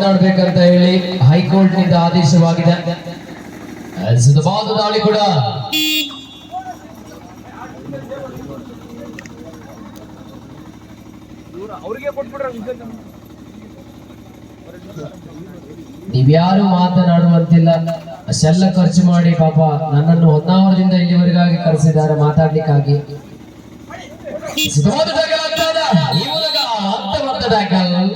ಮಾತನಾಡ್ಬೇಕಂತ ಹೇಳಿ ಹೈಕೋರ್ಟ್ನಿಂದ ಆದೇಶವಾಗಿದೆ ದಾಳಿ ಕೂಡ. ನೀವ್ಯಾರು ಮಾತನಾಡುವಂತಿಲ್ಲ. ಅಷ್ಟೆಲ್ಲ ಖರ್ಚು ಮಾಡಿ ಪಾಪ ನನ್ನನ್ನು ಹೊನ್ನಾವರದಿಂದ ಇಲ್ಲಿವರೆಗಾಗಿ ಕರೆಸಿದ್ದಾರೆ ಮಾತಾಡ್ಲಿಕ್ಕಾಗಿ. ಈ ಮೂಲಕ ಅರ್ಥವಂತ ಟ್ಯಾಕಲ್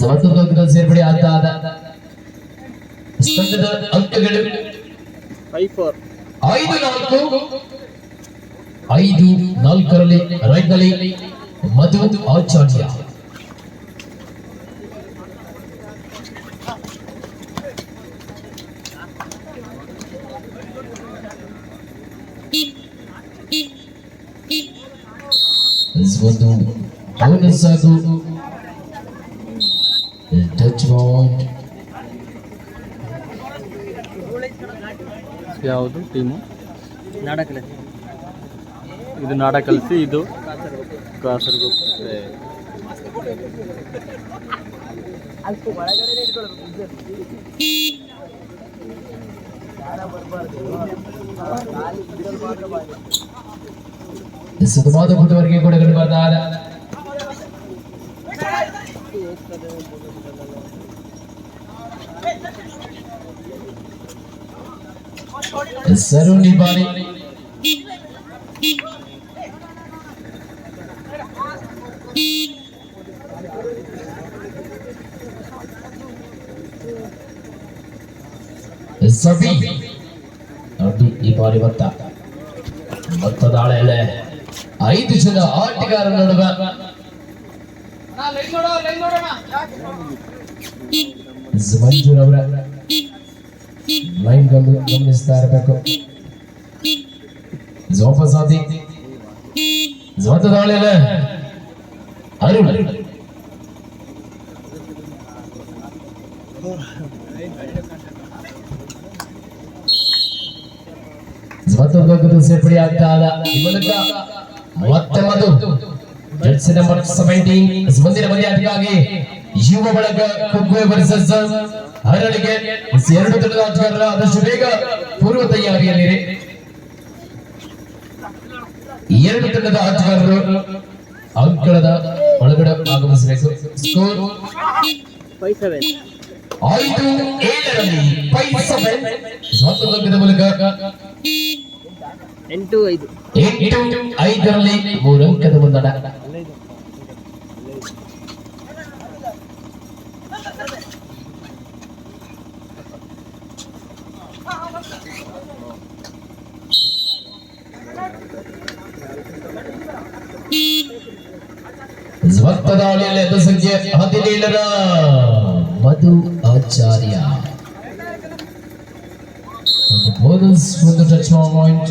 ಸಮರ್ಥದ ಸೇರ್ಪಡೆ ಆಗ್ತಾ ಅದ ಸ್ಪಂದದ ಅಂಕಗಳು ಫೈವ್ ಫೋರ್ ಐದು ನಾಲ್ಕು ಐದು ನಾಲ್ಕರಲ್ಲಿ ರೈಟ್ ನಲ್ಲಿ ಮಧು ಆಚಾರ್ಯ ಒಂದು ಬೋನಸ್ ಹಾಗೂ ಯಾವುದು ಟೀಮು? ನಾಡಕಲೆ. ಇದು ನಾಡ ಕಲಸಿ ಇದು ಸುಧವಾದ ಫುಟ್ವರ್ಗೆ ಕೂಡ ಗಡಿಬಾರ್ದಾದ ಸರುಣಿ ಬಾರಿ ಸಬಿ ನೋಡಿ ಈ ಬಾರಿ ಭತ್ತ ಭತ್ತದ ಆಳೆಲೆ ಐದು ಜನ ಆಟಗಾರರ ನಡುವೆ ಮಂಜೂರ್ ಅವರ ಲೈನ್ ಗಮನಿಸ್ತಾ ಇರಬೇಕು ಜೋಪಸಾದಿ ಜೋತದ ಆಳೆಲೆ ಅರುಣ್ ಮತ್ತೊಂದು ಸೇರ್ಪಡೆ ಆಗ್ತಾ ಅದ ಈ ಮೂಲಕ ಮತ್ತೆ ಮಧು ಜಡ್ಸಿ ನಂಬರ್ ಸೆವೆಂಟೀನ್ ಮುಂದಿನ ಪಂದ್ಯಾಟಕ್ಕಾಗಿ ಯುವ ಬಳಗ ಕುಗ್ಗುವೆ ವರ್ಸಸ್ ಹರಳಿಗೆ ಎರಡು ತಂಡದ ಆಟಗಾರರ ಆದಷ್ಟು ಬೇಗ ಪೂರ್ವ ತಯಾರಿಯಲ್ಲಿರಿ. ಎರಡು ತಂಡದ ಆಟಗಾರರು ಅಂಕಣದ ಒಳಗಡೆ ಆಗಮಿಸಬೇಕು. ಸ್ಕೋರ್ ಐದು ಏಳರಲ್ಲಿ ಸ್ವಾತಂತ್ರ್ಯದ ಮೂಲಕ ಎಂಟು ಐದು. ಎಂಟು ಐದರಲ್ಲಿ ಮೂರು ಅಂಕದ ಮುನ್ನಡ. ಸ್ವತ್ತದಾಳಿಯಲ್ಲಿ ಅದು ಸಂಖ್ಯೆ ಹದಿನೇಳರ ಮಧು ಆಚಾರ್ಯ ಒಂದು ಬೋನಸ್ ಒಂದು touch point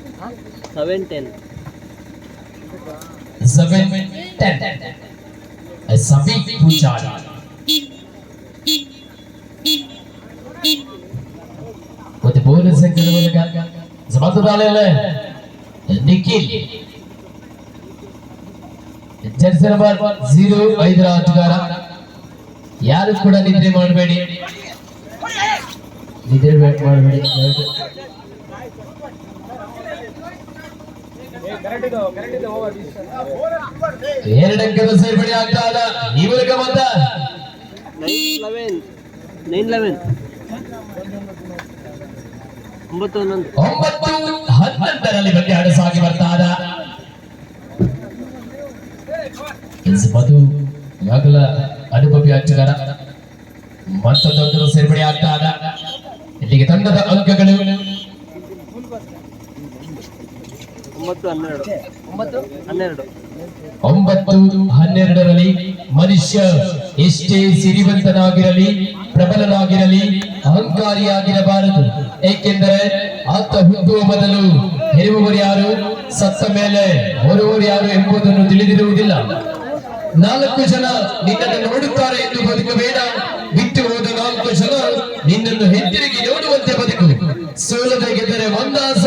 seven ten seven ten SEBI Poojary ಮತ್ತೆ ಬೋನಸ್ ಸಂಖ್ಯೆದ ಮೂಲಕ ಸಮತದಾಳಿಯಲ್ಲೇ ನಿಖಿಲ್ ಜರ್ಸಿ ನಂಬರ್ ಜೀರೋ ಐದರ ಆಟಗಾರ ಯಾರು ಕೂಡ ನಿದ್ರೆ ಮಾಡಬೇಡಿ ನಿದ್ರೆ ಮಾಡಬೇಡಿ ಎರಡಂಕದ ಸೇರ್ಪಡೆ ಆಗ್ತಾ ಇಲ್ಲ. ಈ ನೈನ್ ಲೆವೆನ್ ಒಂಬತ್ತು ಹನ್ನೊಂದು ಒಂಬತ್ತು ಹನ್ನೊಂದರಲ್ಲಿ ಬಗ್ಗೆ ಅಡಸಾಗಿ ಸಾಗಿ ಬರ್ತಾ ಎಸ್ ಮಧು ಯಾಗಲ ಅನುಭವಿ ಆಟಗಾರ ಮತ್ತೊಂದು ಸೇರ್ಪಡೆ ಆಗ್ತಾ ಅದ ಇಲ್ಲಿಗೆ ತಂಡದ ಅಂಕಗಳು. ಒಂಬತ್ತು ಹನ್ನೆರಡು. ಒಂಬತ್ತು? ಹನ್ನೆರಡು. ಒಂಬತ್ತು ಹನ್ನೆರಡರಲ್ಲಿ ಮನುಷ್ಯ ಎಷ್ಟೇ ಸಿರಿವಂತನಾಗಿರಲಿ ಪ್ರಬಲನಾಗಿರಲಿ ಅಹಂಕಾರಿಯಾಗಿರಬಾರದು. ಏಕೆಂದರೆ ಆತ ಹುಟ್ಟುವ ಬದಲು ಹೆರುವವರು ಯಾರು? ಸತ್ತ ಮೇಲೆ ಹೊರುವವರು ಯಾರು ಎಂಬುದನ್ನು ತಿಳಿದಿರುವುದಿಲ್ಲ. ನಾಲ್ಕು ಜನ ನಿನ್ನನ್ನು ನೋಡುತ್ತಾರೆ ಎಂದು ಬದುಕಬೇಡ ಬಿಟ್ಟು ಹೋದ ನಾಲ್ಕು ಜನ ನಿನ್ನನ್ನು ಹಿಂತಿರುಗಿ ನೋಡುವಂತೆ ಬದುಕು. ಸೋಲದ ಗೆದ್ದರೆ ಒಂದಾಸ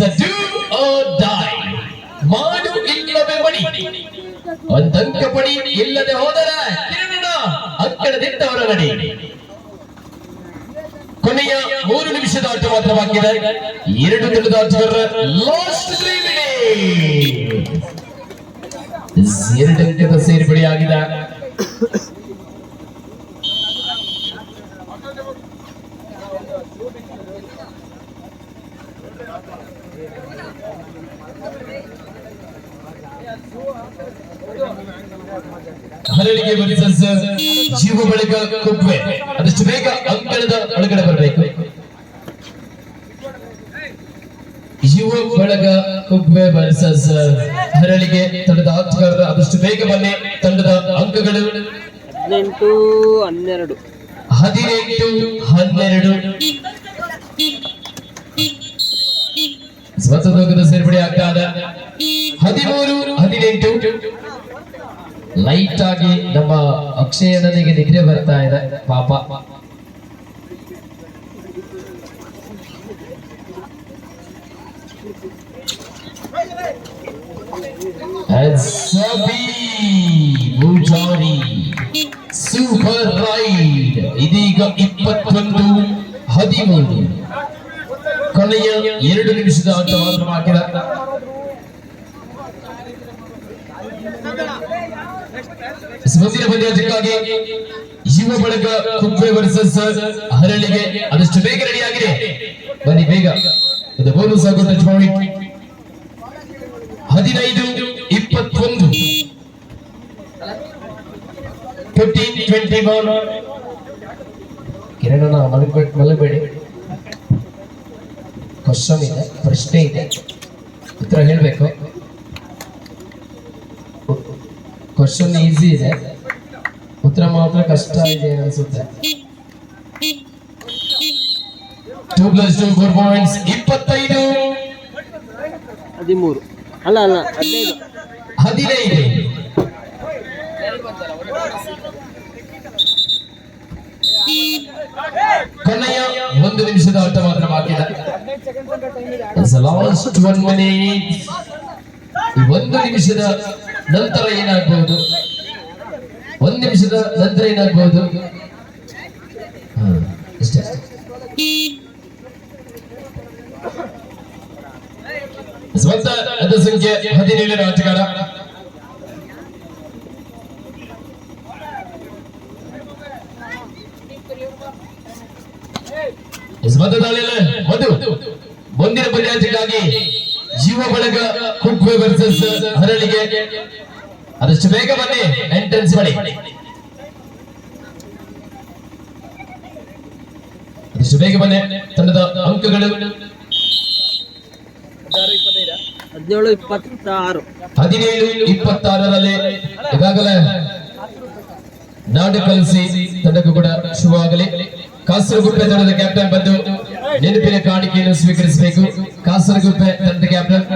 ಇಟ್ಸ್ ಡೂ ಆರ್ ಡೈ ಮಾಡು ಇಲ್ಲವೇ ಮಡಿ ಒಂದಂಕ ಪಡಿ ಇಲ್ಲದೆ ಹೋದರೆ ಕಿರಣ ನಡಿ ಕೊನೆಯ ಮೂರು ನಿಮಿಷದ ಆಟ ಮಾತ್ರವಾಗಿದೆ ಎರಡು ತಂಡದ ಆಟಗಾರರ ಲಾಸ್ಟ್ ಎರಡು ಅಂಕದ ಸೇರ್ಪಡೆ ಹರಳಿಗೆ ವರ್ಸಸ್ ಜೀವ ಬಳಿಕ ಕುಗ್ವೆ. ಅದಷ್ಟು ಬೇಗ ಅಂಕಣದ ಒಳಗಡೆ ಬರಬೇಕು. ಜೀವ ಬಳಗ ಕುಗ್ವೆ ವರ್ಸಸ್ ಹರಳಿಗೆ ತಂಡದ ಆಟಗಾರರ ಅದಷ್ಟು ಬೇಗ ಬನ್ನಿ. ತಂಡದ ಅಂಕಗಳು ಹದಿನೆಂಟು ಹನ್ನೆರಡು. ಹದಿನೆಂಟು ಹನ್ನೆರಡು. ಸ್ವತಂತ್ರ ಸೇರ್ಪಡೆ ಆಗ್ತಾ ಹದಿಮೂರು ಹದಿನೆಂಟು ಲೈಟ್ ಆಗಿ ನಮ್ಮ ಅಕ್ಷಯಣ್ಣನಿಗೆ ನಿದ್ರೆ ಬರ್ತಾ ಇದೆ ಪಾಪ ಸಬಿ ಪೂಜಾರಿ ಸೂಪರ್ ರೈಡ್ ಇದೀಗ ಇಪ್ಪತ್ತೊಂದು ಹದಿಮೂರು ಕೊನೆಯ ಎರಡು ನಿಮಿಷದ ಆಟ ಮಾತ್ರ ಹಾಕಿದ ಮುಂದಿನ ಪಂದ್ಯಾಟಕ್ಕಾಗಿ ಯುವ ಬಳಗ ಕುಬ್ಬೆ ವರ್ಸಸ್ ಹರಳಿಗೆ ಅದಷ್ಟು ಬೇಗ ರೆಡಿ ಆಗಿದೆ ಬನ್ನಿ ಬೇಗ. ಪಾಯಿಂಟ್ ಹದಿನೈದು, ಇಪ್ಪತ್ತೊಂದು. ಫಿಫ್ಟೀನ್ ಟ್ವೆಂಟಿ ಮಲಗಬೇಡಿ ಮಲಗಬೇಡಿ. ಕ್ವಶನ್ ಇದೆ, ಪ್ರಶ್ನೆ ಇದೆ. ಉತ್ತರ ಹೇಳಬೇಕು. ಕ್ವಶನ್ ಈಸಿ ಇದೆ. ಉತ್ತರ ಮಾತ್ರ ಕಷ್ಟ ಇದೆ ಅನ್ಸುತ್ತೆ. Two plus two four points ಇಪ್ಪತ್ತೈದು. ಹದಿಮೂರು. ಅಲ್ಲ ಅಲ್ಲ ಹದಿನೈದು. ಹದಿನೈದು. ಕೊನೆಯ ಒಂದು ನಿಮಿಷದ ಆಟ ಮಾತ್ರ ಬಾಕಿ ಇದೆ. ಲಾಸ್ಟ್ ಒನ್ ಮಿನಿಟ್ ಒಂದು ನಿಮಿಷದ ನಂತರ ಏನಾಗಬಹುದು ಒಂದ್ ನಿಮಿಷದ ನಂತರ ಏನಾಗಬಹುದು ಸ್ವಂತ ಅದ ಸಂಖ್ಯೆ ಹದಿನೇಳರ ಆಟಗಾರ. ಸ್ವಂತ ದಾಳಿಯಲ್ಲಿ ಮಧು ಮುಂದಿನ ಜೀವ ಬಳಗ ಕುಕ್ವೆ ವರ್ಸಸ್ ಹರಳಿಗೆ. ಅದಷ್ಟು ಬೇಗ ಬನ್ನಿ ಎಂಟ್ರೆನ್ಸ್ ಮಾಡಿ ಅದಷ್ಟು ಬೇಗ ಬನ್ನಿ ತಂಡದ ಅಂಕಗಳು. ಹದಿನೇಳು ಇಪ್ಪತ್ತಾರು. ಹದಿನೇಳು ಇಪ್ಪತ್ತಾರರಲ್ಲಿ ಈಗಾಗಲೇ ನಾಡು ಕಲಸಿ ತಂಡಕ್ಕೂ ಕೂಡ ಶುಭವಾಗಲಿ ಕಾಸರಗುಪ್ಪೆ ತಂಡದ ಕ್ಯಾಪ್ಟನ್ ಬಂದು నిలిపిన కాడికీలు స్వీకరిస్తూ కాసరగుప్ప తండ్రి క్యాప్టెన్.